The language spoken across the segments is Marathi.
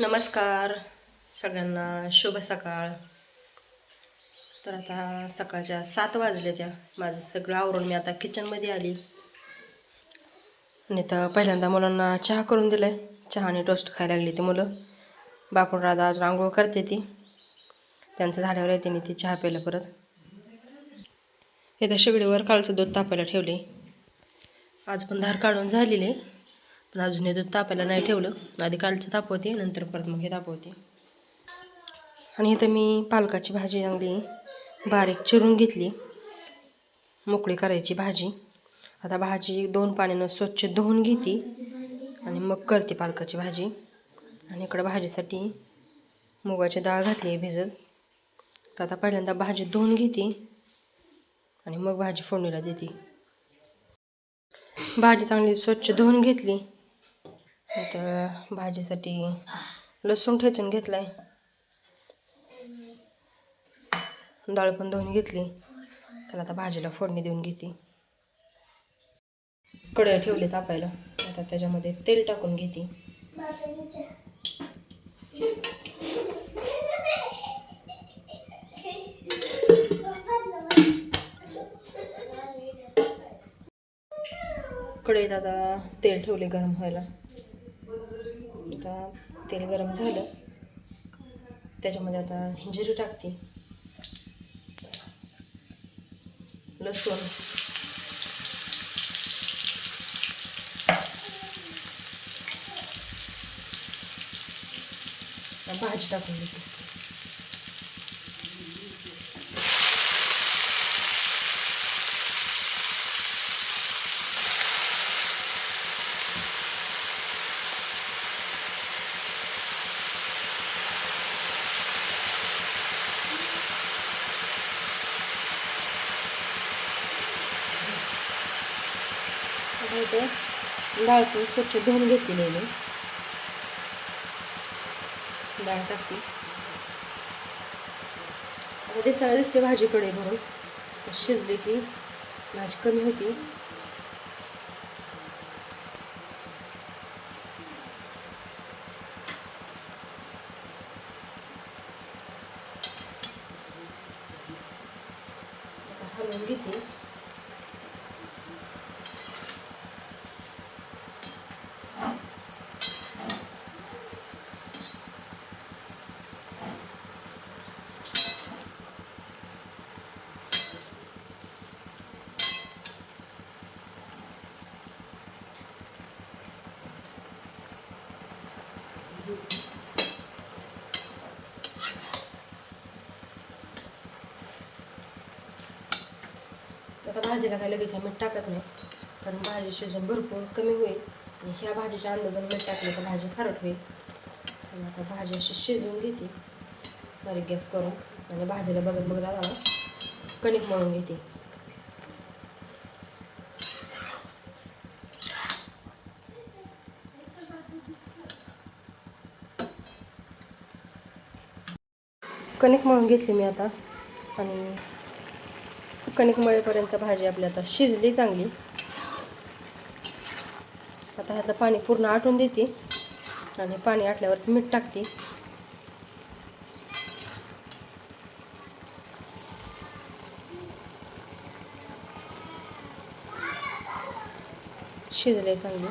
नमस्कार सगळ्यांना शुभ सकाळ. तर आता सकाळच्या सात वाजले त्या. माझं सगळं आवरून मी आता किचनमध्ये आली. आणि तर पहिल्यांदा मुलांना चहा करून दिला आहे चहा आणि टोस्ट खायला लागली ती मुलं. बापून राधा आज आंघोळ करते ती. त्यांचं झाल्यावर येते मी ती चहा प्यायला परत. इथं शेगडीवर कालचं दूध तापायला ठेवले आज पण धार काढून झालेली पण अजून हे दूध तापायला नाही ठेवलं. आधी कालचं तापवते नंतर परत मग हे तापवते. आणि इथं मी पालकाची भाजी चांगली बारीक चिरून घेतली. मोकळी करायची भाजी. आता भाजी दोन पाण्यानं स्वच्छ धुवून घेते आणि मग करते पालकाची भाजी. आणि इकडं भाजीसाठी मुगाची डाळ घातली आहे भिजत. तर आता पहिल्यांदा भाजी धुवून घेते आणि मग भाजी फोडणीला देते. भाजी चांगली स्वच्छ धुवून घेतली. आता भाजीसाठी लसूण ठेचून घेतलाय. डाळ पण धुवून घेतली. चला आता भाजीला फोडणी देऊन घेते. कढई ठेवले तापायला. आता त्याच्यामध्ये तेल टाकून घेते. कढईत आता तेल ठेवले गरम व्हायला. तेल गरम झालं. त्याच्यामध्ये आता जिरे टाकते. लसूण. भाजी टाकून देते. आता इथे डाळ पण स्वच्छ धुवून घेतलेली नाही मी. डाळ टाकते. आता दिसायला दिसते भाजी भरून शिजली की भाजी कमी होती. हलवून घेते. आता भाजीला काय लगेच मीठ टाकत नाही. कारण भाजी शिजून भरपूर कमी होईल. आणि ह्या भाजीच्या अंदाजाने मीठ टाकलं तर भाजी खारट होईल. आणि आता भाजी अशी शिजवून घेते. बारीक गॅस करून. आणि भाजीला बघत बघत आता कणिक मळून घेते. कणिक मळून घेतली मी आता. आणि कणिक मळेपर्यंत भाजी आपली आता शिजली चांगली. आता ह्यातलं पाणी पूर्ण आटून देते आणि पाणी आटल्यावरच मीठ टाकते. शिजले चांगली.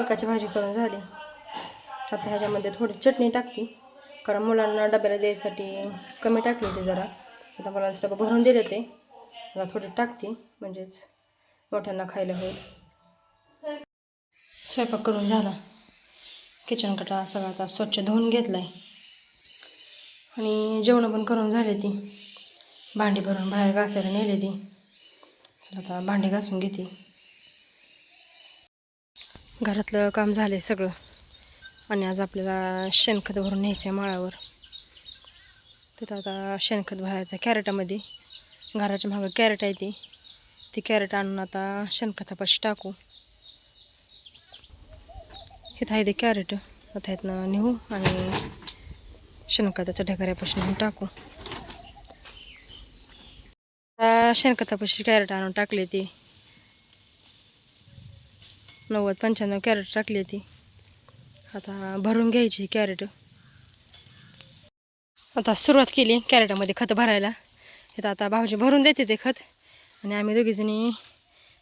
पालकाची भाजी करून झाली. आता ह्याच्यामध्ये थोडी चटणी टाकते. कारण मुलांना डब्याला द्यायसाठी कमी टाकली होती जरा. आता मुलांचा डबा भरून दिले ते आता थोडी टाकते म्हणजेच मोठ्यांना खायला होईल. स्वयंपाक करून झाला. किचन कटा सगळा आता स्वच्छ धुवून घेतला आहे आणि जेवणं पण करून झाले ती. भांडी भरून बाहेर घासायला नेले ती. चला आता भांडी घासून घेते. घरातलं काम झालं आहे सगळं. आणि आज आपल्याला शेणखत भरून न्यायचं आहे माळावर. तिथं आता शेणखत भरायचं आहे कॅरेटामध्ये. घराच्या मागं कॅरेट आहे ती. ती कॅरेट आणून आता शेणखतापाशी टाकू. इथं आहे ते कॅरेट. आता इथनं नेऊ आणि शेणखताच्या ढेकऱ्यापाशी नेऊन टाकू. आता शेणखतापाशी कॅरेट आणून टाकली ती. नव्वद पंच्याण्णव कॅरेट टाकली ती आता भरून घ्यायची कॅरेट. आता सुरुवात केली कॅरेटामध्ये खत भरायला. इथं आता भाऊजी भरून देते ते खत. आणि आम्ही दोघीजणी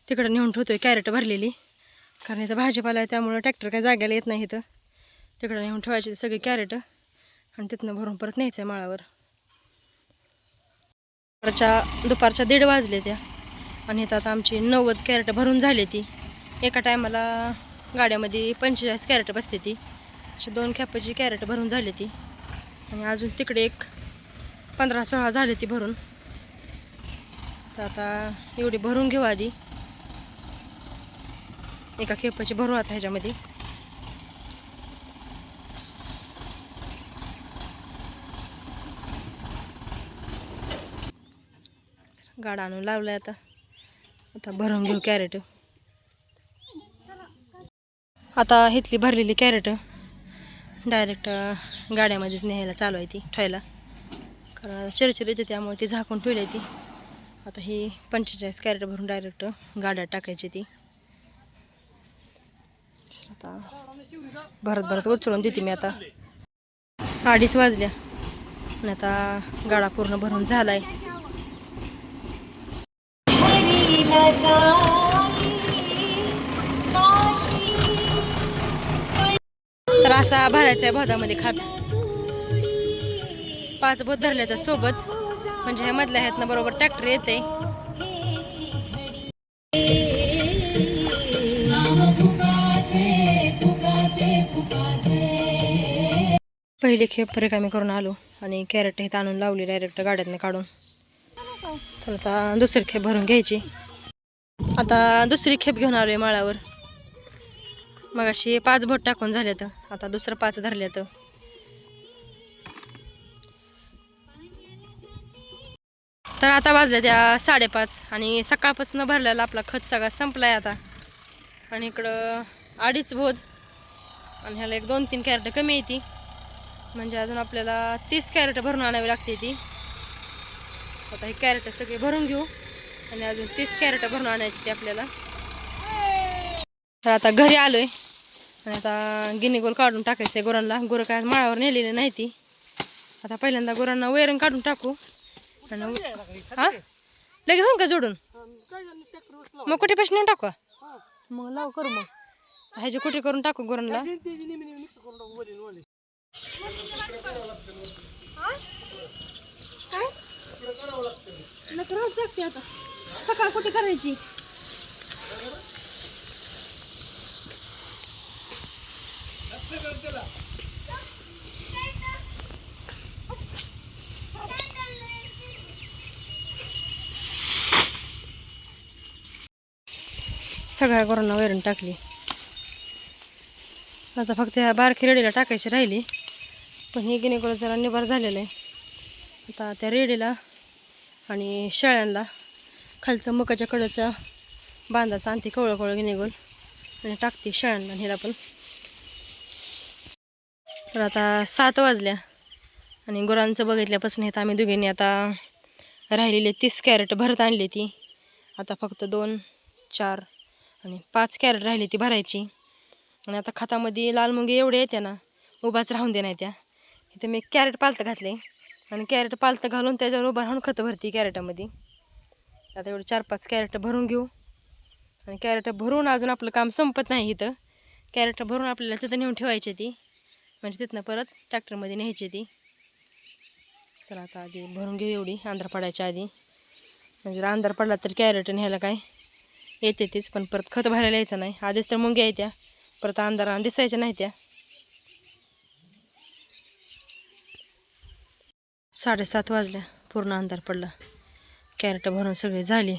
तिकडं नेऊन ठेवतो आहे कॅरेट भरलेली. कारण इथं भाजीपाला आहे त्यामुळं ट्रॅक्टर काही जाग्याला येत नाही इथं. तिकडं नेऊन ठेवायची सगळी कॅरेट. आणि तिथनं भरून परत न्यायचं आहे माळावर. दुपारच्या दुपारच्या दीड वाजले त्या. आणि इथं आता आमची नव्वद कॅरेट भरून झाली ती. एका टायमाला गाड्यामध्ये पंचेचाळीस कॅरेट बसते ती. अशी दोन खेपाची कॅरेट भरून झाली ती. आणि अजून तिकडे एक पंधरा सोळा झाले ती भरून. तर आता एवढी भरून घेऊ आधी. एका खेपाची भरू आता ह्याच्यामध्ये. गाडा आणून लावलाय आता. आता भरून घेऊ कॅरेट. आता हेतली भरलेली कॅरेट डायरेक्ट गाड्यामध्येच न्यायला चालू आहे ती ठेवायला. कारण चिरचिर येते त्यामुळे ती झाकून ठेवली ती. आता ही पंचेचाळीस कॅरेट भरून डायरेक्ट गाड्यात टाकायची ती. आता भरत भरत उचलून देते मी आता. अडीच वाजल्या आणि आता गाडा पूर्ण भरून झाला आहे असा भरायचा आहे भोदामध्ये खात. पाच बोध धरले तर सोबत. म्हणजे ह्या मधल्या ह्यातनं बरोबर ट्रॅक्टर येते. पहिली खेप रिकामी करून आलो आणि कॅरेट हे आणून लावली डायरेक्ट गाड्यातनं काढून. चला आता दुसरी खेप भरून घ्यायची. आता दुसरी खेप घेऊन आलोय माळावर. मग अशी पाच बोट टाकून झाले आता दुसरं पाच धरल्यात तर तर आता वाजल्या त्या साडेपाच आणि सकाळपासून भरलेला आपला खत सगळा संपलाय आता. आणि इकडं अडीच बोध आणि ह्याला एक दोन तीन कॅरेट कमी येते म्हणजे अजून आपल्याला तीस कॅरेट भरून आणावी लागते ती. आता हे कॅरेट सगळे भरून घेऊ आणि अजून तीस कॅरेट भरून आणायची ती आपल्याला. तर आता घरी आलोय. आणि आता गिनीगोल काढून टाकायचं आहे गुरांना. गुरं काय माळावर नेलेली नाही ती. आता पहिल्यांदा गुरांना वैरण काढून टाकू. आणि हा? लगे होईन का जोडून? मग कुठे पैसे नेऊन टाकू? मग लाव करू मग. ह्याची कुठे करून टाकू गुरांना? सकाळ कुठे करायची? सगळ्या गोरांना वैरण टाकली. आता फक्त ह्या बारकी रेडीला टाकायची राहिली. पण हे गिनेकोला जरा निभार झालेलं आहे. आता त्या रेडीला आणि शेळ्यांना खालचं मकाच्या कडच्या बांधाचं आणते कवळं कवळं गिनेगोल आणि टाकते शेळ्यांना ह्याला पण. तर आता सात वाजल्या. आणि गुरांचं बघितल्यापासून येतं आम्ही दोघींनी आता राहिलेले तीस कॅरेट भरत आणली ती. आता फक्त दोन चार आणि पाच कॅरेट राहिली ती भरायची. आणि आता खतामध्ये लाल मुंगे एवढे येते ना उभाच राहून दे नाही त्या. इथे मी कॅरेट पालतं घातले. आणि कॅरेट पालतं घालून त्याच्यावर उभं राहून खतं भरती कॅरेटामध्ये. आता एवढं चार पाच कॅरेट भरून घेऊ. आणि कॅरेट भरून अजून आपलं काम संपत नाही इथं. कॅरेट भरून आपल्याला तिथं नेऊन ठेवायची ती. म्हणजे तिथनं परत ट्रॅक्टरमध्ये न्यायची ती. चला आता आधी भरून घेऊ एवढी अंधार पडायच्या आधी. म्हणजे जर अंधार पडला तर कॅरेट न्यायला काय? येते तीच पण परत खत भरायला यायचं नाही. आधीच तर मुंग्या येत्या परत अंधार दिसायच्या नाही त्या. साडेसात वाजल्या. पूर्ण अंधार पडला. कॅरेट भरून सगळी झाली.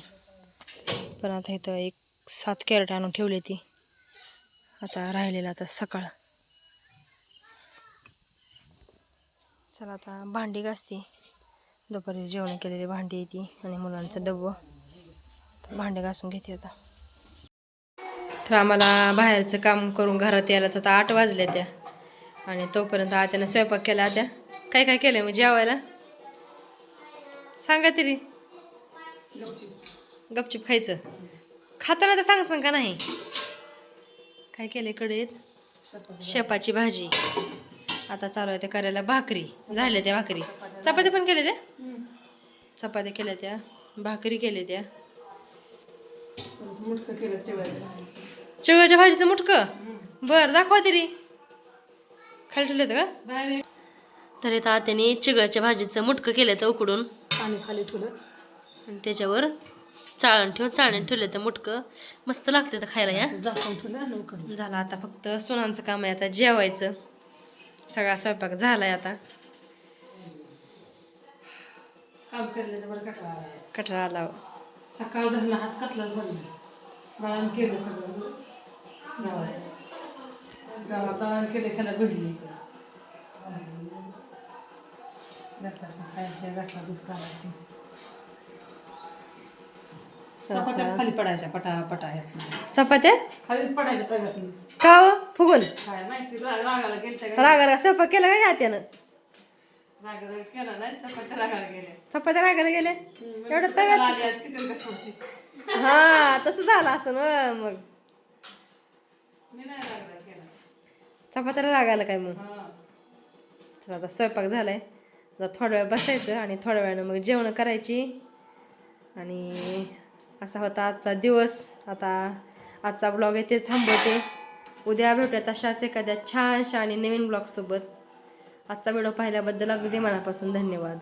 पण आता इथं एक सात कॅरेट आणून ठेवली ती. आता राहिलेलं आता सकाळ. चला आता भांडी घासते. दुपारी जेवण केलेली भांडी येते आणि मुलांचं डब्बं तर भांडे घासून घेते आता. तर आम्हाला बाहेरचं काम करून घरात यायलाच आता आठ वाजल्या त्या. आणि तोपर्यंत आत्यानं स्वयंपाक केला. आत्या काय काय केलं मग जेवायला? सांगा तरी. गपचिप खायचं. खाताना तर सांगतं का नाही? काय केलं कडेत शेपाची भाजी. आता चालू आहे ते करायला भाकरी. झाल्या त्या भाकरी. चपात्या पण केल्या त्या? चपात्या केल्या त्या. भाकरी केल्या त्या. चिवळ्याच्या भाजीचं. मुटकं? बर दाखवा तरी खाली ठेवलं का? तर इथं आत्याने चिगळ्याच्या भाजीचं मुटकं केलं तर उकडून. पाणी खाली ठेवलं. आणि त्याच्यावर चाळण ठेवून चाळण ठेवलं तर मुटकं. मस्त लागते तर खायला या. झालं आता फक्त सोनांचं काम आहे आता जेवायचं. सगळा स्वयंपाक झालाय आता. काम करण्याचं बरं कटळा आला. कठरा आला सकाळ धरणं हात कसला बनला दळण केलं सगळं गावाचं. गावात दळण केलं त्याला घडली घातला दूध काढायचं चपात्याच. खाली पडायच्या पटा पटा चपात्या? खालीच पडायच्या प्रगती का हो? फुगून. काय माहिती रा- रागाला गेलं का रागाला स्वयंपाक केला का आत्यानं रागाला केला नाही चपात्या रागाला गेल्या. चपात्या रागाला गेल्या? एवढं तव्यात आली आज किचन कशाची. हा तसं झालं असं मग. मी नाही रागाला केला. चपात्याला रागाला काय मग? हा. चला आता स्वयंपाक झालाय. आता थोडा वेळ बसायचं आणि थोड्या वेळानं मग जेवण करायची. आणि असा होता आजचा दिवस. आता आजचा ब्लॉग येथेच थांबवते. उद्या भेटूयात अशाच एखाद्या छानशा आणि नवीन ब्लॉगसोबत आजचा व्हिडिओ पाहिल्याबद्दल अगदी मनापासून धन्यवाद.